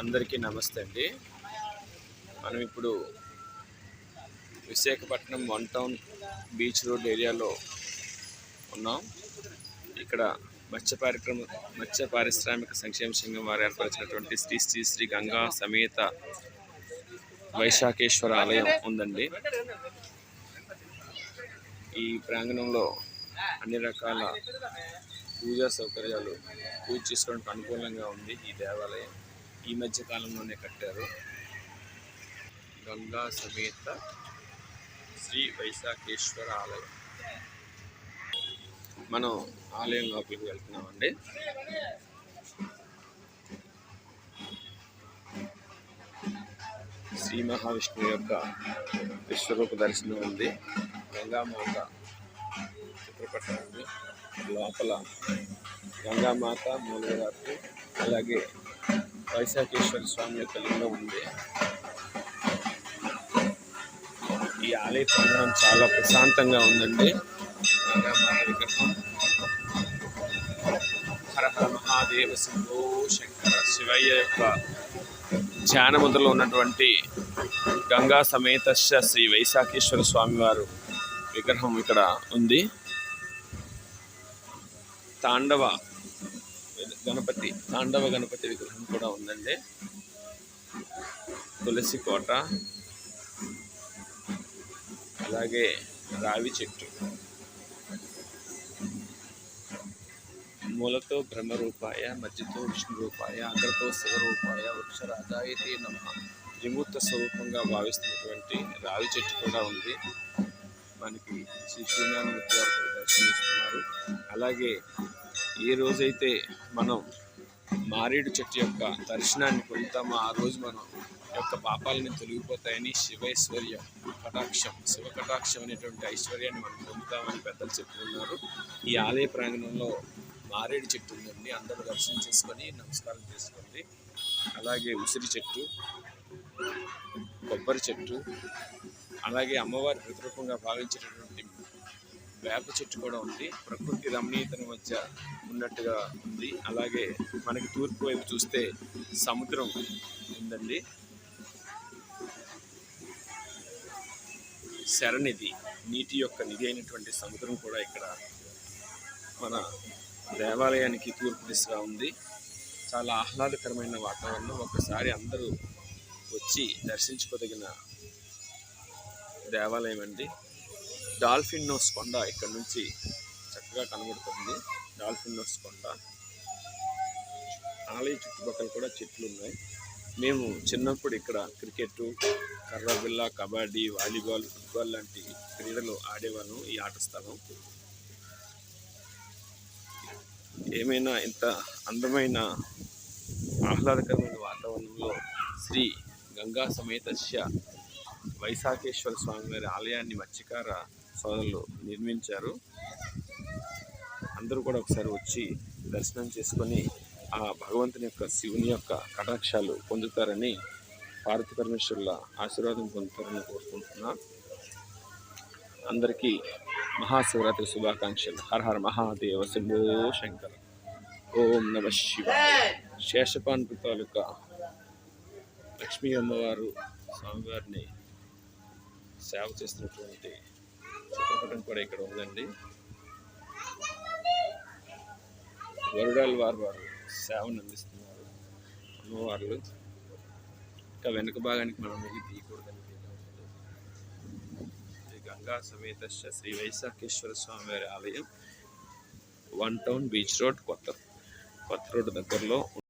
అందరికీ నమస్తే అండి. మనం ఇప్పుడు Visakhapatnam one town beach road ఏరియాలో ఉన్నాం. ఇక్కడ మత్స్య పారిక్రమ మత్స్య పారిశ్రామిక సంక్షేమ సంఘం వారు ఏర్పరిచినటువంటి శ్రీ శ్రీ శ్రీ గంగా సమేత వైశాఖేశ్వర ఆలయం ఉందండి. ఈ ప్రాంగణంలో అన్ని రకాల పూజా సౌకర్యాలు పూజ చేసుకోవడానికి అనుకూలంగా ఉంది ఈ దేవాలయం. ఈ మధ్య కాలంలోనే కట్టారు. గంగా సమేత శ్రీ వైశాఖేశ్వర ఆలయం మనం ఆలయం లోపలికి వెళ్తున్నామండి. శ్రీ మహావిష్ణువు యొక్క విశ్వరూప దర్శనం ఉంది. గంగామాత చిత్రపటం ఉంది. లోపల గంగామాత మూలగారు. అలాగే వైశాఖేశ్వర స్వామి యొక్క లింగం ఉంది. ఈ ఆలయ ప్రాంగణం చాలా ప్రశాంతంగా ఉందండి. హరహర విగ్రహం మహాదేవ శంభో శంకర శివయ్య యొక్క ధ్యానముద్రలో ఉన్నటువంటి గంగా సమేత శ్రీ వైశాఖేశ్వర స్వామివారు విగ్రహం ఇక్కడ ఉంది. తాండవ గణపతి తాండవ గణపతి విగ్రహం కూడా ఉందండి. తులసి కోట అలాగే రావి చెట్టు. మూలతో బ్రహ్మరూపాయ మధ్యతో విష్ణు రూపాయ అగ్రతో శివరూపాయ వృక్షరాజాయతే నమ. త్రిమూర్త స్వరూపంగా భావిస్తున్నటువంటి రావి చెట్టు కూడా ఉంది. మనకి శ్రీ శ్రీనారాయణ గారు దర్శనమిస్తున్నారు. అలాగే ఏ రోజైతే మనం మారేడు చెట్టు యొక్క దర్శనాన్ని పొందుతామో ఆ రోజు మనం యొక్క పాపాలని తొలగిపోతాయని శివైశ్వర్యం కటాక్షం శివ కటాక్షం అనేటువంటి ఐశ్వర్యాన్ని మనం పొందుతామని పెద్దలు చెప్తున్నారు. ఈ ఆలయ ప్రాంగణంలో మారేడు చెట్టు ఉందండి. అందరూ దర్శనం చేసుకొని నమస్కారం చేసుకోండి. అలాగే ఉసిరి చెట్టు కొబ్బరి చెట్టు అలాగే అమ్మవారి ప్రతిరూపంగా భావించేటటువంటి వేప చెట్టు కూడా ఉంది. ప్రకృతి రమణీయతను మధ్య ఉన్నట్టుగా ఉంది. అలాగే మనకి తూర్పు వైపు చూస్తే సముద్రం ఉందండి. శరణిధి నీటి యొక్క నిధి అయినటువంటి సముద్రం కూడా ఇక్కడ మన దేవాలయానికి తూర్పు దిశగా ఉంది. చాలా ఆహ్లాదకరమైన వాతావరణం. ఒకసారి అందరూ వచ్చి దర్శించుకోదగిన దేవాలయం అండి. డాల్ఫిన్ నోస్ కొండ ఇక్కడ నుంచి చక్కగా కనబడుతుంది. డాల్ఫిన్ నోస్ కొండ. ఆలయ చుట్టుపక్కల కూడా చెట్లు ఉన్నాయి. మేము చిన్నప్పుడు ఇక్కడ క్రికెట్ కర్రబిల్ల కబడ్డీ వాలీబాల్ ఫుట్బాల్ లాంటి క్రీడలు ఆడేవాళ్ళం ఈ ఆట స్థలం. ఏమైనా ఇంత అందమైన ఆహ్లాదకరమైన వాతావరణంలో శ్రీ గంగా సమేతస్య వైశాఖేశ్వర స్వామి వారి ఆలయాన్ని మత్స్యకార సోదరులు నిర్మించారు. అందరూ కూడా ఒకసారి వచ్చి దర్శనం చేసుకొని ఆ భగవంతుని యొక్క శివుని యొక్క కటాక్షాలు పొందుతారని పార్వతి పరమేశ్వరుల ఆశీర్వాదం పొందుతారని కోరుకుంటున్నా. అందరికీ మహాశివరాత్రి శుభాకాంక్షలు. హర హర మహాదేవ శంభో శంకర. ఓం నమ శివ శేషపాన్పు తాలూకా లక్ష్మీ అమ్మవారు స్వామివారిని సేవ చేస్తున్నటువంటి చిత్రపటం కూడా ఇక్కడ ఉందండి. గరుడాల వారు వారు సేవను అందిస్తున్నారు. అమ్మవార్లు. ఇంకా వెనుక భాగానికి మనం వెళ్ళి తీయకూడదని గంగా సమేత శ్రీ వైశాఖేశ్వర స్వామి వారి ఆలయం. వన్ టౌన్ బీచ్ రోడ్ కొత్త కొత్త రోడ్ దగ్గరలో